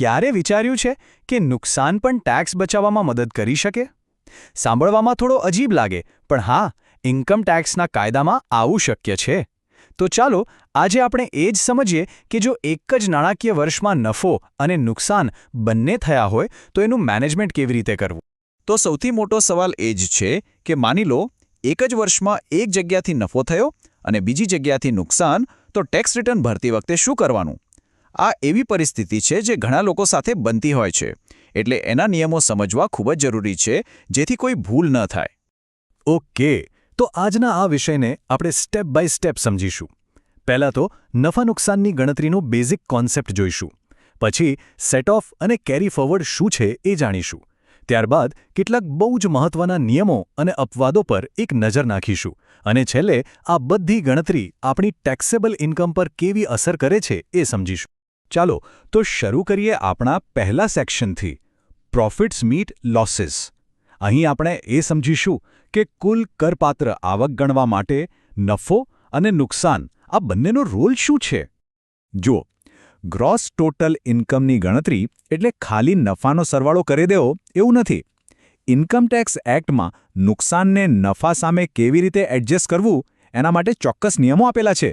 ક્યારે વિચાર્યું છે કે નુકસાન પણ ટેક્સ બચાવવામાં મદદ કરી શકે? સાંભળવામાં થોડો અજીબ લાગે, પણ હા, ઇન્કમ ટેક્સના કાયદામાં આવું શક્ય છે. તો ચાલો, આજે આપણે એ જ સમજીએ કે જો એક જ નાણાકીય વર્ષમાં નફો અને નુકસાન બંને થયા હોય, તો એનું મેનેજમેન્ટ કેવી રીતે કરવું? તો સૌથી મોટો સવાલ એ જ છે કે માની લો, એક જ વર્ષમાં એક જગ્યાથી નફો થયો અને બીજી જગ્યાથી નુકસાન, તો ટેક્સ રિટર્ન ભરતી વખતે શું કરવાનું? આ એવી પરિસ્થિતિ છે જે ઘણા લોકો સાથે બનતી હોય છે. એટલે એના નિયમો સમજવા ખૂબ જ જરૂરી છે, જેથી કોઈ ભૂલ ન થાય. ઓકે, તો આજના આ વિષયને આપણે સ્ટેપ બાય સ્ટેપ સમજીશું. પહેલાં તો નફા નુકસાનની ગણતરીનો બેઝિક કોન્સેપ્ટ જોઈશું. પછી સેટ ઓફ અને કેરી ફોરવર્ડ શું છે એ જાણીશું. ત્યારબાદ કેટલાક બહુ જ મહત્વના નિયમો અને અપવાદો પર એક નજર નાખીશું. અને છેલ્લે આ બધી ગણતરી આપણી ટેક્સેબલ ઇન્કમ પર કેવી અસર કરે છે એ સમજીશું. ચાલો, તો શરૂ કરીએ આપણા પહેલા સેક્શનથી. પ્રોફિટ્સ મીટ લોસીસ અહીં આપણે એ સમજીશું કે કુલ કરપાત્ર આવક ગણવા માટે નફો અને નુકસાન, આ બંનેનો રોલ શું છે? જુઓ ગ્રોસ ટોટલ ઇન્કમની ગણતરી એટલે ખાલી નફાનો સરવાળો કરી દેવો એવું નથી. ઇન્કમટેક્સ એક્ટમાં નુકસાનને નફા સામે કેવી રીતે એડજસ્ટ કરવું, એના માટે ચોક્કસ નિયમો આપેલા છે.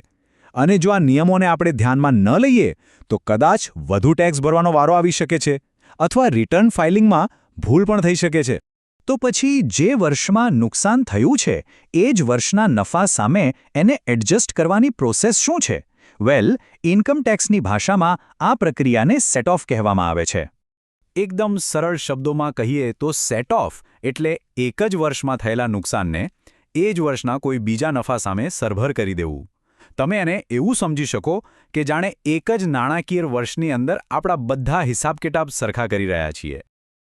અને જો આ નિયમોને આપણે ધ્યાનમાં ન લઈએ, તો કદાચ વધુ ટેક્સ ભરવાનો વારો આવી શકે છે અથવા રિટર્ન ફાઇલિંગમાં ભૂલ પણ થઈ શકે છે. તો પછી જે વર્ષમાં નુકસાન થયું છે, એ જ વર્ષના નફા સામે એને એડજસ્ટ કરવાની પ્રોસેસ શું છે? વેલ ઇન્કમ ટેક્સની ભાષામાં આ પ્રક્રિયાને સેટ ઓફ કહેવામાં આવે છે. એકદમ સરળ શબ્દોમાં કહીએ તો સેટ ઓફ એટલે એક જ વર્ષમાં થયેલા નુકસાનને એ જ વર્ષના કોઈ બીજા નફા સામે સરભર કરી દેવું. તમે એને એવું સમજી શકો કે જાણે એક જ નાણાકીય વર્ષની અંદર આપણા બધા હિસાબ કિતાબ સરખા કરી રહ્યા છીએ.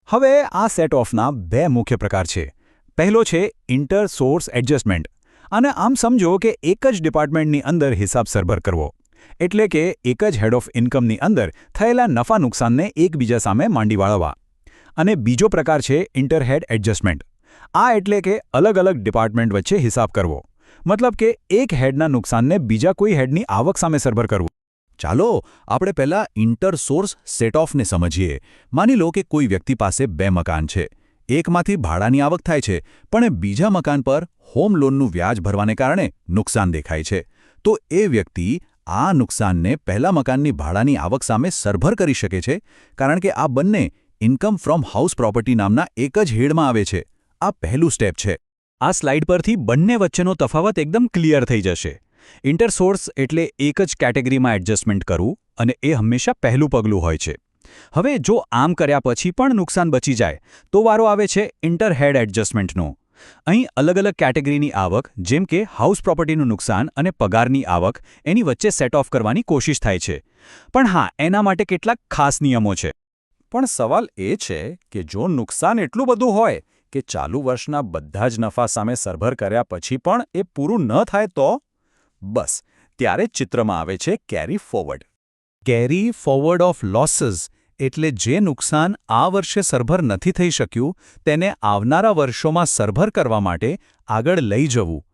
હવે આ સેટ ઓફના બે મુખ્ય પ્રકાર છે. પહેલો છે ઇન્ટર સોર્સ એડજસ્ટમેન્ટ અને આમ સમજો કે એક જ ડિપાર્ટમેન્ટની અંદર હિસાબ સરભર કરવો. એટલે કે એક જ હેડ ઓફ ઇન્કમની અંદર થયેલા નફા નુકસાનને એકબીજા સામે માંડી વાળવા. અને બીજો પ્રકાર છે ઇન્ટરહેડ એડજસ્ટમેન્ટ આ એટલે કે અલગ અલગ ડિપાર્ટમેન્ટ વચ્ચે હિસાબ કરવો. મતલબ કે એક હેડના નુકસાનને બીજા કોઈ હેડની આવક સામે સરભર કરવું. ચાલો, આપણે પહેલા ઇન્ટર સોર્સ સેટ ઓફને સમજીએ. માની લો કે કોઈ વ્યક્તિ પાસે બે મકાન છે. એકમાંથી ભાડાની આવક થાય છે, પણ બીજા મકાન પર હોમ લોનનું વ્યાજ ભરવાને કારણે નુકસાન દેખાય છે. તો એ વ્યક્તિ આ નુકસાનને પહેલા મકાનની ભાડાની આવક સામે સરભર કરી શકે છે, કારણ કે આ બંને ઇન્કમ ફ્રોમ હાઉસ પ્રોપર્ટી નામના એક જ હેડમાં આવે છે. આ પહેલું સ્ટેપ છે. આ સ્લાઇડ પરથી બંને વચ્ચેનો તફાવત એકદમ ક્લિયર થઈ જશે. ઇન્ટરસોર્સ એટલે એક જ કેટેગરીમાં એડજસ્ટમેન્ટ કરવું અને એ હંમેશા પહેલું પગલું હોય છે. હવે જો આમ કર્યા પછી પણ નુકસાન બચી જાય, તો વારો આવે છે ઇન્ટરહેડ એડજસ્ટમેન્ટનો. અહીં અલગ અલગ કેટેગરીની આવક, જેમ કે હાઉસ પ્રોપર્ટીનું નુકસાન અને પગારની આવક, એની વચ્ચે સેટ ઓફ કરવાની કોશિશ થાય છે. પણ હા, એના માટે કેટલાક ખાસ નિયમો છે. પણ સવાલ એ છે કે જો નુકસાન એટલું બધું હોય કે ચાલુ વર્ષના બધા જ નફા સામે સરભર કર્યા પછી પણ એ પૂરું ન થાય તો? બસ, ત્યારે ચિત્રમાં આવે છે carry forward. Carry forward of losses એટલે જે નુકસાન આ વર્ષે સરભર નથી થઈ શક્યું, તેને આવનારા વર્ષોમાં સરભર કરવા માટે આગળ લઈ જવું.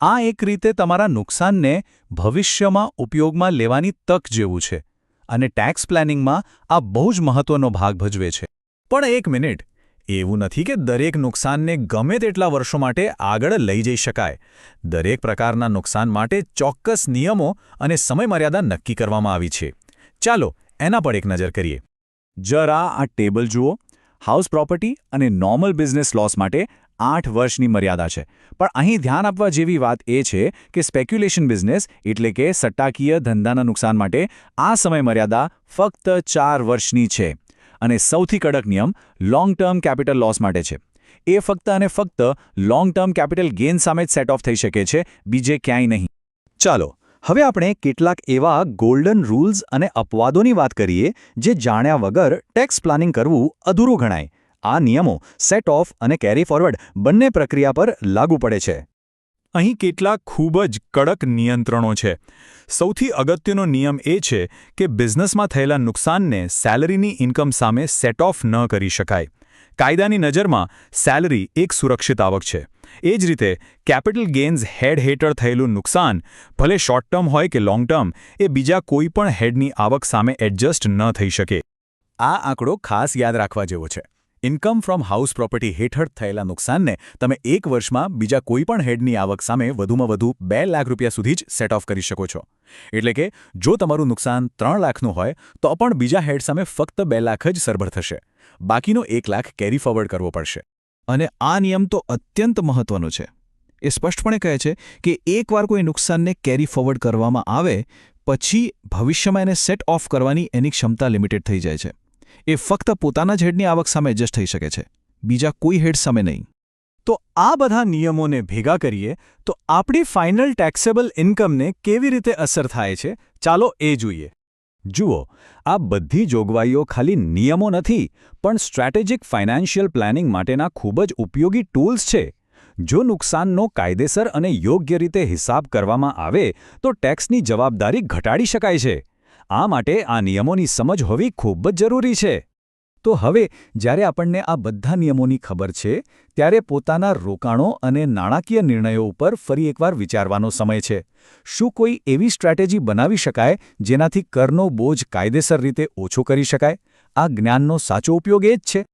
આ એક રીતે તમારા નુકસાનને ભવિષ્યમાં ઉપયોગમાં લેવાની તક જેવું છે અને ટેક્સ પ્લાનિંગમાં આ બહુ જ મહત્વનો ભાગ ભજવે છે. પણ એક મિનિટ. એવું નથી કે દરેક નુકસાનને ગમે તેટલા વર્ષો માટે આગળ લઈ જઈ શકાય. દરેક પ્રકારના નુકસાન માટે ચોક્કસ નિયમો અને સમયમર્યાદા નક્કી કરવામાં આવી છે. ચાલો, એના પર એક નજર કરીએ. જરા આ ટેબલ જુઓ. હાઉસ પ્રોપર્ટી અને નોર્મલ બિઝનેસ લોસ માટે આઠ વર્ષની મર્યાદા છે. પણ અહીં ધ્યાન આપવા જેવી વાત એ છે કે સ્પેક્યુલેશન બિઝનેસ એટલે કે સટ્ટાકીય ધંધાના નુકસાન માટે આ સમયમર્યાદા ફક્ત ચાર વર્ષની છે. અને સૌથી કડક નિયમ લોંગ ટર્મ કેપિટલ લોસ માટે છે. એ ફક્ત અને ફક્ત લોંગ ટર્મ કેપિટલ ગેઇન સામે જ સેટ ઓફ થઈ શકે છે, બીજે ક્યાંય નહીં. ચાલો, હવે આપણે કેટલાક એવા ગોલ્ડન રૂલ્સ અને અપવાદોની વાત કરીએ, જે જાણ્યા વગર ટેક્સ પ્લાનિંગ કરવું અધૂરું ગણાય. આ નિયમો સેટ ઓફ અને કેરી ફોરવર્ડ બંને પ્રક્રિયા પર લાગુ પડે છે. અહીં કેટલાક ખૂબ જ કડક નિયંત્રણો છે. સૌથી અગત્યનો નિયમ એ છે કે બિઝનેસમાં થયેલા નુકસાનને સેલરીની ઇન્કમ સામે સેટ ઓફ ન કરી શકાય. કાયદાની નજરમાં સેલરી એક સુરક્ષિત આવક છે. એ જ રીતે કેપિટલ ગેઇન્સ હેડ હેઠળ થયેલું નુકસાન, ભલે શોર્ટ ટર્મ હોય કે લોંગ ટર્મ, એ બીજા કોઈ પણ હેડની આવક સામે એડજસ્ટ ન થઈ શકે. આ આંકડો ખાસ યાદ રાખવા જેવો છે. ઇન્કમ ફ્રોમ હાઉસ પ્રોપર્ટી હેઠળ થયેલા નુકસાનને તમે એક વર્ષમાં બીજા કોઈપણ હેડની આવક સામે વધુમાં વધુ બે લાખ રૂપિયા સુધી જ સેટ ઓફ કરી શકો છો. એટલે કે, જો તમારું નુકસાન ત્રણ લાખનું હોય, તો પણ બીજા હેડ સામે ફક્ત બે લાખ જ સરભર થશે. બાકીનો એક લાખ કેરી ફોરવર્ડ કરવો પડશે. અને આ નિયમ તો અત્યંત મહત્વનો છે. એ સ્પષ્ટપણે કહે છે કે એકવાર કોઈ નુકસાનને કેરી ફોરવર્ડ કરવામાં આવે, પછી ભવિષ્યમાં એને સેટ ઓફ કરવાની એની ક્ષમતા લિમિટેડ થઈ જાય છે. એ ફક્ત પોતાના જ હેડની આવક સામે એડજસ્ટ થઈ શકે છે. બીજા કોઈ હેડ સામે નહીં. તો આ બધા નિયમોને ભેગા કરીએ તો આપણી ફાઇનલ ટેક્સેબલ ઇન્કમને કેવી રીતે અસર થાય છે? ચાલો એ જોઈએ. જુઓ, આ બધી જોગવાઈઓ ખાલી નિયમો નથી, પણ સ્ટ્રેટેજિક ફાઇનાન્શિયલ પ્લાનિંગ માટેના ખૂબ જ ઉપયોગી ટૂલ્સ છે. જો નુકસાનનો કાયદેસર અને યોગ્ય રીતે હિસાબ કરવામાં આવે, તો ટેક્સની જવાબદારી ઘટાડી શકાય છે. આ માટે આ નિયમોની સમજ હોવી ખૂબ જ જરૂરી છે. તો હવે, જ્યારે આપણને આ બધા નિયમોની ખબર છે, ત્યારે પોતાના રોકાણો અને નાણાકીય નિર્ણયો ઉપર ફરી એકવાર વિચારવાનો સમય છે. શું કોઈ એવી સ્ટ્રેટેજી બનાવી શકાય જેનાથી કરનો બોજ કાયદેસર રીતે ઓછો કરી શકાય? આ જ્ઞાનનો સાચો ઉપયોગ એ જ છે.